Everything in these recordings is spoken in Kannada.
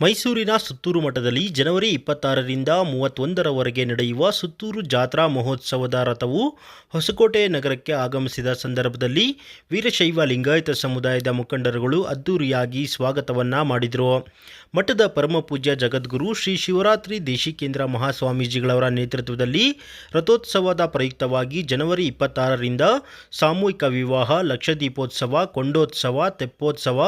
ಮೈಸೂರಿನ ಸುತ್ತೂರು ಮಠದಲ್ಲಿ ಜನವರಿ ಇಪ್ಪತ್ತಾರರಿಂದ ಮೂವತ್ತೊಂದರವರೆಗೆ ನಡೆಯುವ ಸುತ್ತೂರು ಜಾತ್ರಾ ಮಹೋತ್ಸವದ ರಥವು ಹೊಸಕೋಟೆ ನಗರಕ್ಕೆ ಆಗಮಿಸಿದ ಸಂದರ್ಭದಲ್ಲಿ ವೀರಶೈವ ಲಿಂಗಾಯತ ಸಮುದಾಯದ ಮುಖಂಡರುಗಳು ಅದ್ದೂರಿಯಾಗಿ ಸ್ವಾಗತವನ್ನ ಮಾಡಿದರು. ಮಠದ ಪರಮಪೂಜ್ಯ ಜಗದ್ಗುರು ಶ್ರೀ ಶಿವರಾತ್ರಿ ದೇಶಿಕೇಂದ್ರ ಮಹಾಸ್ವಾಮೀಜಿಗಳವರ ನೇತೃತ್ವದಲ್ಲಿ ರಥೋತ್ಸವದ ಪ್ರಯುಕ್ತವಾಗಿ ಜನವರಿ ಇಪ್ಪತ್ತಾರರಿಂದ ಸಾಮೂಹಿಕ ವಿವಾಹ, ಲಕ್ಷದೀಪೋತ್ಸವ, ಕೊಂಡೋತ್ಸವ, ತೆಪ್ಪೋತ್ಸವ,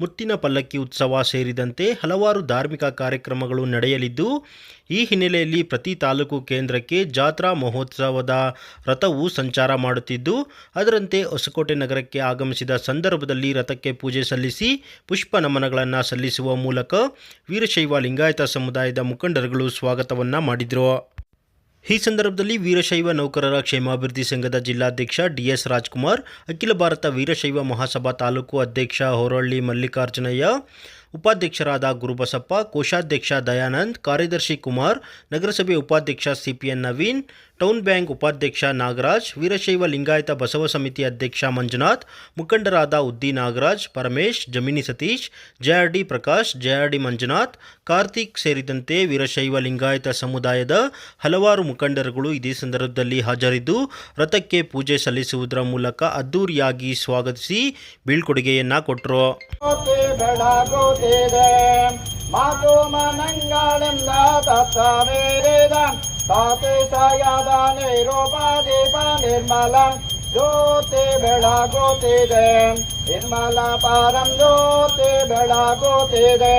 ಮುತ್ತಿನ ಪಲ್ಲಕ್ಕಿ ಉತ್ಸವ ಸೇರಿದಂತೆ ಹಲವಾರು ಧಾರ್ಮಿಕ ಕಾರ್ಯಕ್ರಮಗಳು ನಡೆಯಲಿದ್ದು, ಈ ಹಿನ್ನೆಲೆಯಲ್ಲಿ ಪ್ರತಿ ತಾಲೂಕು ಕೇಂದ್ರಕ್ಕೆ ಜಾತ್ರಾ ಮಹೋತ್ಸವದ ರಥವು ಸಂಚಾರ ಮಾಡುತ್ತಿದ್ದು, ಅದರಂತೆ ಹೊಸಕೋಟೆ ನಗರಕ್ಕೆ ಆಗಮಿಸಿದ ಸಂದರ್ಭದಲ್ಲಿ ರಥಕ್ಕೆ ಪೂಜೆ ಸಲ್ಲಿಸಿ ಪುಷ್ಪ ನಮನಗಳನ್ನು ಸಲ್ಲಿಸುವ ಮೂಲಕ ವೀರಶೈವ ಲಿಂಗಾಯತ ಸಮುದಾಯದ ಮುಖಂಡರುಗಳು ಸ್ವಾಗತವನ್ನು ಮಾಡಿದರು. ಈ ಸಂದರ್ಭದಲ್ಲಿ ವೀರಶೈವ ನೌಕರರ ಕ್ಷೇಮಾಭಿವೃದ್ಧಿ ಸಂಘದ ಜಿಲ್ಲಾಧ್ಯಕ್ಷ ಡಿಎಸ್ ರಾಜ್ಕುಮಾರ್, ಅಖಿಲ ಭಾರತ ವೀರಶೈವ ಮಹಾಸಭಾ ತಾಲೂಕು ಅಧ್ಯಕ್ಷ ಹೊರಳ್ಳಿ ಮಲ್ಲಿಕಾರ್ಜುನಯ್ಯ ಉಪಾಧ್ಯಕ್ಷರಾದ ಗುರುಬಸಪ್ಪ, ಕೋಶಾಧ್ಯಕ್ಷ ದಯಾನಂದ್, ಕಾರ್ಯದರ್ಶಿ ಕುಮಾರ್, ನಗರಸಭೆ ಉಪಾಧ್ಯಕ್ಷ ಸಿಪಿಎನ್ ನವೀನ್, ಟೌನ್ ಬ್ಯಾಂಕ್ ಉಪಾಧ್ಯಕ್ಷ ನಾಗರಾಜ್, ವೀರಶೈವ ಲಿಂಗಾಯತ ಬಸವ ಸಮಿತಿ ಅಧ್ಯಕ್ಷ ಮಂಜುನಾಥ್, ಮುಖಂಡರಾದ ಉದ್ದಿ ನಾಗರಾಜ್, ಪರಮೇಶ್, ಜಮಿನಿ ಸತೀಶ್, ಜೆಆರ್ಡಿ ಪ್ರಕಾಶ್, ಜೆಆರ್ಡಿ ಮಂಜುನಾಥ್, ಕಾರ್ತಿಕ್ ಸೇರಿದಂತೆ ವೀರಶೈವ ಲಿಂಗಾಯತ ಸಮುದಾಯದ ಹಲವಾರು ಮುಖಂಡರುಗಳು ಇದೇ ಸಂದರ್ಭದಲ್ಲಿ ಹಾಜರಿದ್ದು, ರಥಕ್ಕೆ ಪೂಜೆ ಸಲ್ಲಿಸುವುದರ ಮೂಲಕ ಅದ್ದೂರಿಯಾಗಿ ಸ್ವಾಗತಿಸಿ ಬೀಳ್ಕೊಡುಗೆಯನ್ನ ಕೊಟ್ಟರು ಗೋತೆ ಬೆಳಗುತ್ತಿದೆ ಮಾತು ಮನಂಗಳೆಂದ ತತ್ತ ಮೇರಿದ ತಾತಿಶಯದ ನಿರೂಪ ದೀಪ ನಿರ್ಮಲ ಜ್ಯೋತಿ ಬೆಳಗುತ್ತಿದೆ ನಿರ್ಮಲ ಪರಂ ಜ್ಯೋತಿ ಬೆಳಗುತ್ತಿದೆ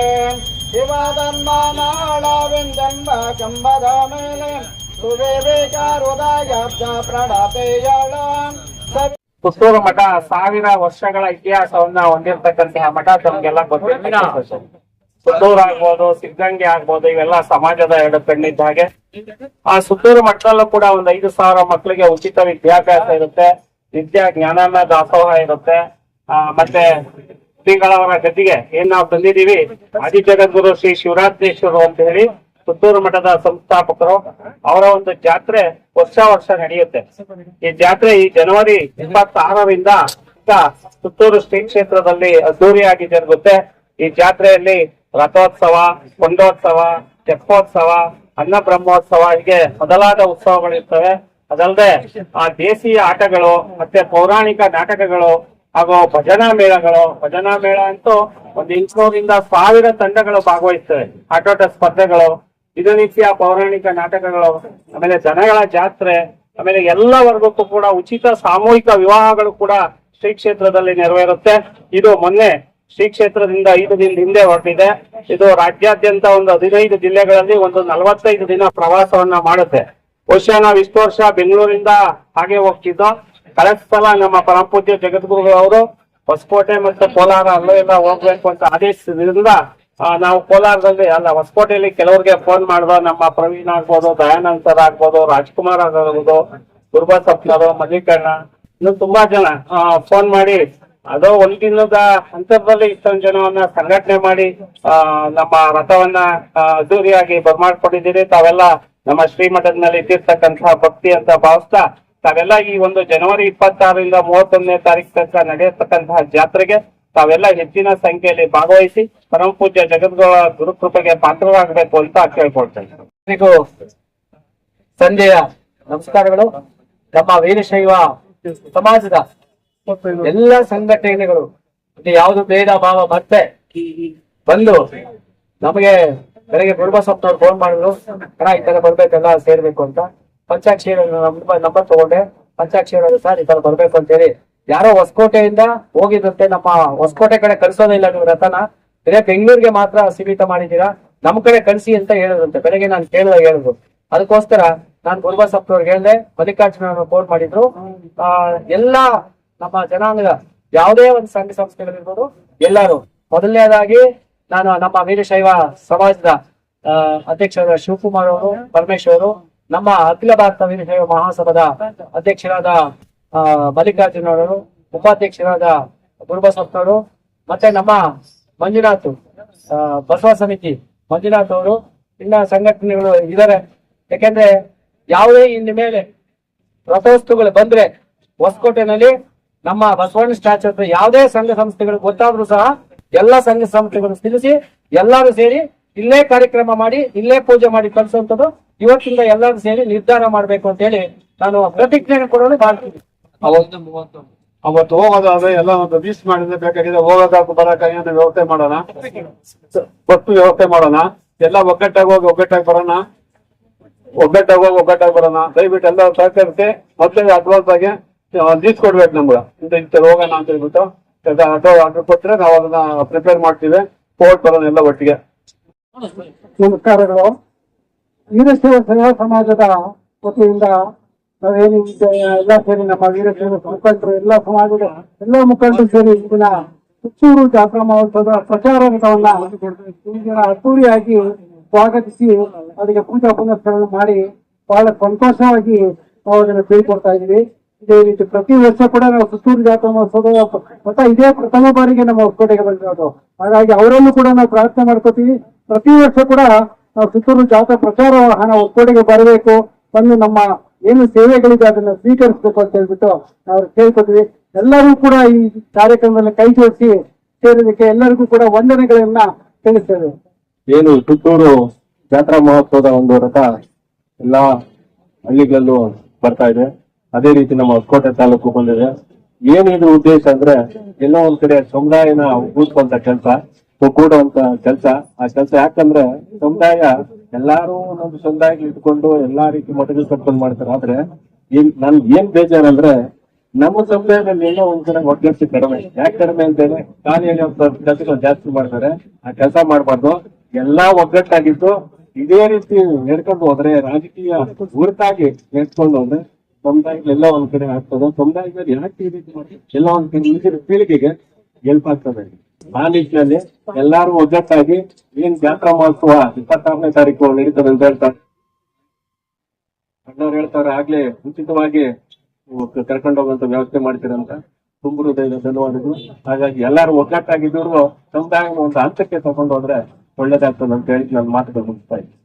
ಶಿವಧನ್ಮನಾಳವೆಂದೆಂಬ ಕಂಬದ ಮೇಲೆ ಸುವಿವೇಕ ಹೃದಯಾಬ್ದ ಪ್ರಣತೆಯಳ ಸವಿ ಪುತ್ತೂರು ಮಠ ಸಾವಿರ ವರ್ಷಗಳ ಇತಿಹಾಸವನ್ನ ಹೊಂದಿರತಕ್ಕಂತಹ ಮಠ ತಮ್ಗೆಲ್ಲ ಗೊತ್ತಿಲ್ಲ ಪುತ್ತೂರು ಆಗ್ಬೋದು ಸಿದ್ಧಂಗೆ ಆಗ್ಬೋದು ಇವೆಲ್ಲ ಸಮಾಜದ ಎರಡು ಕಣ್ಣಿದ್ದ ಹಾಗೆ. ಆ ಸುತ್ತೂರು ಮಠದಲ್ಲೂ ಕೂಡ ಒಂದ್ ಐದು ಸಾವಿರ ಮಕ್ಕಳಿಗೆ ಉಚಿತ ವಿದ್ಯಾಭ್ಯಾಸ ಇರುತ್ತೆ ವಿದ್ಯಾ ಜ್ಞಾನಾನ ದಾಸೋಹ ಇರುತ್ತೆ. ಆ ಮತ್ತೆ ಶ್ರೀಗಳವರ ಗದ್ದಿಗೆ ಏನ್ ನಾವು ತಂದಿದೀವಿ ಆದಿ ಜಗದ್ಗುರು ಶ್ರೀ ಶಿವರಾತ್ರೇಶ್ವರು ಅಂತ ಹೇಳಿ ಪುತ್ತೂರು ಮಠದ ಸಂಸ್ಥಾಪಕರು ಅವರ ಒಂದು ಜಾತ್ರೆ ವರ್ಷ ವರ್ಷ ನಡೆಯುತ್ತೆ. ಈ ಜಾತ್ರೆ ಈ ಜನವರಿ ಇಪ್ಪತ್ತಾರರಿಂದ ಪುತ್ತೂರು ಶ್ರೀ ಕ್ಷೇತ್ರದಲ್ಲಿ ಅದ್ದೂರಿಯಾಗಿ ಜರುಗುತ್ತೆ. ಈ ಜಾತ್ರೆಯಲ್ಲಿ ರಥೋತ್ಸವ, ಕೊಂಡೋತ್ಸವ, ತೆಪ್ಪೋತ್ಸವ, ಅನ್ನ ಬ್ರಹ್ಮೋತ್ಸವ ಹೀಗೆ ಮೊದಲಾದ ಉತ್ಸವಗಳಿರ್ತವೆ ಅದಲ್ಲದೆ ಆ ದೇಶೀಯ ಆಟಗಳು ಮತ್ತೆ ಪೌರಾಣಿಕ ನಾಟಕಗಳು ಹಾಗೂ ಭಜನಾ ಮೇಳಗಳು. ಭಜನಾ ಮೇಳ ಅಂತೂ ಒಂದು ಎಂಟುನೂರಿಂದ ಸಾವಿರ ತಂಡಗಳು ಭಾಗವಹಿಸ್ತವೆ. ಆಟೋಟ ಸ್ಪರ್ಧೆಗಳು ದಿನನಿತ್ಯ ಪೌರಾಣಿಕ ನಾಟಕಗಳು, ಆಮೇಲೆ ಜನಗಳ ಜಾತ್ರೆ, ಆಮೇಲೆ ಎಲ್ಲ ವರ್ಗಕ್ಕೂ ಕೂಡ ಉಚಿತ ಸಾಮೂಹಿಕ ವಿವಾಹಗಳು ಕೂಡ ಶ್ರೀ ಕ್ಷೇತ್ರದಲ್ಲಿ ನೆರವೇರುತ್ತೆ. ಇದು ಮೊನ್ನೆ ಶ್ರೀ ಕ್ಷೇತ್ರದಿಂದ ಐದು ದಿನ ಹಿಂದೆ ಹೊರಟಿದೆ. ಇದು ರಾಜ್ಯಾದ್ಯಂತ ಒಂದು ಹದಿನೈದು ಜಿಲ್ಲೆಗಳಲ್ಲಿ ಒಂದು ನಲವತ್ತೈದು ದಿನ ಪ್ರವಾಸವನ್ನ ಮಾಡುತ್ತೆ. ಬಹುಶಃ ನಾವು ಇಷ್ಟು ವರ್ಷ ಬೆಂಗಳೂರಿಂದ ಹಾಗೆ ಹೋಗ್ತಿದ್ದು. ಕಳೆದ ಸಲ ನಮ್ಮ ಪರಮಪೂಜ್ಯ ಜಗದ್ಗುರು ಅವರು ಹೊಸಕೋಟೆ ಮತ್ತೆ ಕೋಲಾರ ಅಲ್ಲೂ ಎಲ್ಲ ಹೋಗ್ಬೇಕು ಅಂತ ಆದೇಶದಿಂದ ನಾವು ಕೋಲಾರದಲ್ಲಿ ಅಲ್ಲ, ಹೊಸಕೋಟೆಯಲ್ಲಿ ಕೆಲವರಿಗೆ ಫೋನ್ ಮಾಡುವ ನಮ್ಮ ಪ್ರವೀಣ್ ಆಗ್ಬೋದು, ದಯಾನಂದ್ ಸರ್ ಆಗ್ಬೋದು, ರಾಜ್ಕುಮಾರ್ ಆಗ್ಬೋದು ಗುರುಬಸಪ್ಪನವರು ಮಲ್ಲಿಕಣ್ಣ, ಇನ್ನು ತುಂಬಾ ಜನ ಫೋನ್ ಮಾಡಿ, ಅದು ಒಂದ್ ದಿನದ ಹಂತದಲ್ಲಿ ಇಷ್ಟೊಂದು ಜನವನ್ನ ಸಂಘಟನೆ ಮಾಡಿ ನಮ್ಮ ರಥವನ್ನ ಅದ್ದೂರಿಯಾಗಿ ಬರ್ಮಾಡ್ಕೊಂಡಿದ್ದೀರಿ. ತಾವೆಲ್ಲ ನಮ್ಮ ಶ್ರೀಮಠದಲ್ಲಿ ಇದ್ದಿರ್ತಕ್ಕಂತಹ ಭಕ್ತಿ ಅಂತ ಭಾವಿಸ್ತಾ, ತಾವೆಲ್ಲ ಈ ಒಂದು ಜನವರಿ ಇಪ್ಪತ್ತಾರರಿಂದ ಮೂವತ್ತೊಂದನೇ ತಾರೀಕು ತನಕ ನಡೆಯತಕ್ಕಂತಹ ಜಾತ್ರೆಗೆ ತಾವೆಲ್ಲ ಹೆಚ್ಚಿನ ಸಂಖ್ಯೆಯಲ್ಲಿ ಭಾಗವಹಿಸಿ ಪರಮ ಪೂಜ್ಯ ಗುರು ಗುರುಕೃಪೆಗೆ ಪಾತ್ರರಾಗಬೇಕು ಅಂತ ಕೇಳ್ಕೊಳ್ತೇನೆ ಸಂಜೆಯ ನಮಸ್ಕಾರಗಳು. ನಮ್ಮ ವೀರಶೈವ ಸಮಾಜದ ಎಲ್ಲ ಸಂಘಟನೆಗಳು ಯಾವುದು ಭೇದ ಭಾವ, ಮತ್ತೆ ಬಂದು ನಮಗೆ ಬೆಳಗ್ಗೆ ಗುರುಬಸಪ್ಪನವ್ರು ಫೋನ್ ಮಾಡಿದ್ರು. ಅಣ್ಣ, ಈ ತರ ಬರ್ಬೇಕಲ್ಲ, ಸೇರ್ಬೇಕು ಅಂತ. ಪಂಚಾಕ್ಷರ ನಂಬರ್ ತಗೊಂಡೆ. ಪಂಚಾಕ್ಷರ ಸರ್, ಈ ತರ ಬರ್ಬೇಕು ಅಂತ ಹೇಳಿ ಯಾರೋ ಹೊಸಕೋಟೆಯಿಂದ ಹೋಗಿದಂತೆ ನಮ್ಮ ಹೊಸಕೋಟೆ ಕಡೆ ಕಳ್ಸೋದಿಲ್ಲ ನೀವು ರಥನ. ಬೇರೆ ಬೆಂಗಳೂರಿಗೆ ಮಾತ್ರ ಸೀಮಿತ ಮಾಡಿದ್ದೀರಾ? ನಮ್ ಕಡೆ ಕಳಿಸಿ ಅಂತ ಹೇಳಿದ್ರಂತೆ, ಬೆಳಗ್ಗೆ ನಾನು ಕೇಳಿದ ಹೇಳಿದ್ರು. ಅದಕ್ಕೋಸ್ಕರ ನಾನು ಗುರುಬಸಪ್ಪನವ್ರಿಗೆ ಹೇಳಿದೆ ಮಲ್ಲಿಕಾರ್ಜುನ ಫೋನ್ ಮಾಡಿದ್ರು. ಆ, ಎಲ್ಲಾ ನಮ್ಮ ಜನಾಂಗದ ಯಾವುದೇ ಒಂದು ಸಂಘ ಸಂಸ್ಥೆಗಳಿರ್ಬೋದು, ಎಲ್ಲರೂ. ಮೊದಲನೇದಾಗಿ ನಾನು ನಮ್ಮ ವೀರಶೈವ ಸಮಾಜದ ಅಧ್ಯಕ್ಷರಾದ ಶಿವಕುಮಾರ್ ಅವರು, ಪರಮೇಶ್ವರ್ ನಮ್ಮ ಅಖಿಲ ಭಾರತ ವೀರಶೈವ ಮಹಾಸಭಾದ ಅಧ್ಯಕ್ಷರಾದ ಮಲ್ಲಿಕಾರ್ಜುನ ಅವರು ಉಪಾಧ್ಯಕ್ಷರಾದ ಗುರುಬಸಪ್ಪನವರು, ಮತ್ತೆ ನಮ್ಮ ಮಂಜುನಾಥ್ ಬಸವ ಸಮಿತಿ ಮಂಜುನಾಥ್ ಅವರು ಇನ್ನ ಸಂಘಟನೆಗಳು ಇದಾರೆ ಯಾಕೆಂದ್ರೆ ಯಾವುದೇ ಇನ್ನು ಮೇಲೆ ರಥೋತ್ಸವಗಳು ಬಂದ್ರೆ ಹೊಸಕೋಟೆನಲ್ಲಿ ನಮ್ಮ ಬಸವಣ್ಣ ಸ್ಟ್ಯಾಚು ಹತ್ರ ಯಾವುದೇ ಸಂಘ ಸಂಸ್ಥೆಗಳು ಗೊತ್ತಾದ್ರೂ ಸಹ ಎಲ್ಲಾ ಸಂಘ ಸಂಸ್ಥೆಗಳು ತಿಳಿಸಿ ಎಲ್ಲರೂ ಸೇರಿ ಇಲ್ಲೇ ಕಾರ್ಯಕ್ರಮ ಮಾಡಿ, ಇಲ್ಲೇ ಪೂಜೆ ಮಾಡಿ ಕಳ್ಸುವಂಥದ್ದು ಇವತ್ತಿಂದ ಎಲ್ಲರೂ ಸೇರಿ ನಿರ್ಧಾರ ಮಾಡಬೇಕು ಅಂತ ಹೇಳಿ ನಾನು ಪ್ರತಿಜ್ಞೆ ಕೊಡಲು ಮಾಡ್ತೀನಿ ಅವತ್ತು ಹೋಗೋದಾದ್ರೆ ಎಲ್ಲ ಒಂದು ಮಿಸ್ ಮಾಡಿದ್ರೆ ಬೇಕಾಗಿದೆ ಹೋಗೋದಕ್ಕೂ ಬರಕ ಒಂದು ವ್ಯವಸ್ಥೆ ಮಾಡೋಣ. ಒಟ್ಟು ವ್ಯವಸ್ಥೆ ಮಾಡೋಣ. ಎಲ್ಲ ಒಗ್ಗಟ್ಟಾಗಿ ಹೋಗಿ ಒಗ್ಗಟ್ಟಾಗಿ ಬರೋಣ. ಒಗ್ಗಟ್ಟಾಗಿ ಹೋಗಿ ಒಗ್ಗಟ್ಟಾಗಿ ಬರೋಣ. ದಯವಿಟ್ಟು ಎಲ್ಲ ಸಹಕರಿಸಿ ಮೊದಲೇ ಅಡ್ವಾನ್ಸ್ ಆಗಿ ಲೀಸ್ ಕೊಡ್ಬೇಕು ನಮ್ಗೆ. ಇಂತ ಇಂತ ಹೋಗೋಣ ಅಂತ ಹೇಳ್ಬಿಟ್ಟು ಆಟೋ ಆರ್ಡರ್ ಕೊಟ್ಟರೆ ನಾವು ಅದನ್ನ ಪ್ರಿಪೇರ್ ಮಾಡ್ತೀವಿ. ಕೋರ್ಟ್ ಬರೋಣ ಎಲ್ಲ ಒಟ್ಟಿಗೆ. ನಮಸ್ಕಾರಗಳು. ವೀರಶೈವ ಸಮಾಜದ ವತಿಯಿಂದ ಎಲ್ಲ ಸೇರಿ ನಮ್ಮ ವೀರಶೈವ ಮುಖಂಡರು, ಎಲ್ಲ ಸಮಾಜದ ಎಲ್ಲ ಮುಖಂಡರು ಸೇರಿ ಇದನ್ನ ಪುತ್ತೂರು ಜಾತ್ರಾ ಮಹೋತ್ಸವದ ಪ್ರಚಾರ ರಥವನ್ನ ಇಂದಿನ ದಿನ ಅದ್ದೂರಿಯಾಗಿ ಸ್ವಾಗತಿಸಿ, ಅದಕ್ಕೆ ಪೂಜಾ ಪುನಸ್ಕರಣ ಮಾಡಿ ಬಹಳ ಸಂತೋಷವಾಗಿ ನಾವು ಅದನ್ನು ಬೀಳ್ಕೊಡ್ತಾ ಇದೀವಿ ಇದೇ ರೀತಿ ಪ್ರತಿ ವರ್ಷ ಕೂಡ ನಾವು ಸುತ್ತೂರು ಜಾತ್ರಾ ಮಹೋತ್ಸವದ ಮತ್ತೆ ಇದೇ ಪ್ರಥಮ ಬಾರಿಗೆ ನಮ್ಮ ಹೊಸಕೋಟೆಗೆ ಬಂದಿರೋದು. ಹಾಗಾಗಿ ಅವರಲ್ಲೂ ಕೂಡ ನಾವು ಪ್ರಾರ್ಥನೆ ಮಾಡ್ಕೋತೀವಿ. ಪ್ರತಿ ವರ್ಷ ಕೂಡ ನಾವು ಸುತ್ತೂರು ಜಾತ್ರಾ ಪ್ರಚಾರ ವಾಹನ ಹೊಸಕೋಟೆಗೆ ಬರಬೇಕು. ಬಂದು ನಮ್ಮ ಏನು ಸೇವೆಗಳಿದೆ ಅದನ್ನ ಸ್ವೀಕರಿಸಬೇಕು ಅಂತ ಹೇಳ್ಬಿಟ್ಟು ನಾವು ಕೇಳ್ಕೊತೀವಿ. ಎಲ್ಲರೂ ಕೂಡ ಈ ಕಾರ್ಯಕ್ರಮದಲ್ಲಿ ಕೈ ಜೋಡಿಸಿ ಸೇರಿದಕ್ಕೆ ಎಲ್ಲರಿಗೂ ಕೂಡ ವಂದನೆಗಳನ್ನ ತಿಳಿಸ್ತೇವೆ. ಏನು ಪುತ್ತೂರು ಜಾತ್ರಾ ಮಹೋತ್ಸವದ ಒಂದು ರಥ ಎಲ್ಲಾ ಹಳ್ಳಿಗಳಲ್ಲೂ ಬರ್ತಾ ಇದೆ. ಅದೇ ರೀತಿ ನಮ್ಮ ಹೊಸಕೋಟೆ ತಾಲೂಕು ಬಂದಿದೆ. ಏನಿದ್ರ ಉದ್ದೇಶ ಅಂದ್ರೆ ಎಲ್ಲೋ ಒಂದ್ ಕಡೆ ಸಮುದಾಯನ ಕೂಡ್ಸುವಂತ ಕೆಲಸ, ಒಗ್ಗೂಡುವಂತ ಕೆಲಸ. ಆ ಕೆಲಸ ಯಾಕಂದ್ರೆ ಸಮುದಾಯ ಎಲ್ಲಾರು ಒಂದೊಂದು ಸಮುದಾಯಗಳು ಇಟ್ಕೊಂಡು ಎಲ್ಲಾ ರೀತಿ ಮಠಗಳು ಕಟ್ಕೊಂಡು ಮಾಡ್ತಾರೆ. ಆದ್ರೆ ಏನ್ ನನ್ ಏನ್ ಬೇಜಾರಂದ್ರೆ ನಮ್ಮ ಸಮುದಾಯದಲ್ಲಿ ಎಲ್ಲೋ ಒಂದ್ಸಲ ಒಗ್ಗಟ್ಟು ಕಡಿಮೆ. ಯಾಕೆ ಕಡಿಮೆ ಅಂತೇಳಿ? ಖಾಲಿಯಲ್ಲಿ ಹೇಳಿ ಕೆಲಸಗಳು ಜಾಸ್ತಿ ಮಾಡ್ತಾರೆ. ಆ ಕೆಲಸ ಮಾಡಬಾರ್ದು. ಎಲ್ಲಾ ಒಗ್ಗಟ್ಟಾಗಿದ್ದು ಇದೇ ರೀತಿ ನಡ್ಕೊಂಡು ಹೋದ್ರೆ ರಾಜಕೀಯ ಗುರುತಾಗಿ ನಡ್ಕೊಂಡು ಹೋದ್ರೆ ಸಮುದಾಯಗಳೆಲ್ಲ ಒಂದ್ ಕಡೆ ಆಗ್ತದೆ. ಸಮುದಾಯದಲ್ಲಿ ಯಾಕೆ ಈ ರೀತಿ ಮಾಡಿ ಎಲ್ಲ ಒಂದ್ ಕಡೆ ಪೀಳಿಗೆಗೆ ಹೆಲ್ಪ್ ಆಗ್ತದೆ. ಆ ನಿಟ್ಟಿನಲ್ಲಿ ಎಲ್ಲಾರು ಒಗ್ಗಟ್ಟಾಗಿ ಏನ್ ಜಾತ್ರಾ ಮಹೋತ್ಸವ ಇಪ್ಪತ್ತಾರನೇ ತಾರೀಕು ನಡೀತದೆ ಅಂತ ಹೇಳ್ತಾರೆ. ಅಣ್ಣವ್ರು ಹೇಳ್ತಾರೆ, ಆಗ್ಲೇ ಉಚಿತವಾಗಿ ಕರ್ಕೊಂಡು ಹೋಗುವಂತ ವ್ಯವಸ್ಥೆ ಮಾಡ್ತೀರಂತ ತುಂಬ ಹೃದಯದ ಧನ್ಯವಾದಗಳು. ಹಾಗಾಗಿ ಎಲ್ಲಾರು ಒಗ್ಗಟ್ಟಾಗಿದ್ದವರು ಸಮುದಾಯ ಒಂದು ಹಂತಕ್ಕೆ ತಗೊಂಡು ಹೋದ್ರೆ ಒಳ್ಳೇದಾಗ್ತದೆ ಅಂತ ಹೇಳಿ ನಾನು ಮಾತುಗಳು ಮುಗಿಸ್ತಾ ಇದ್ದೀನಿ.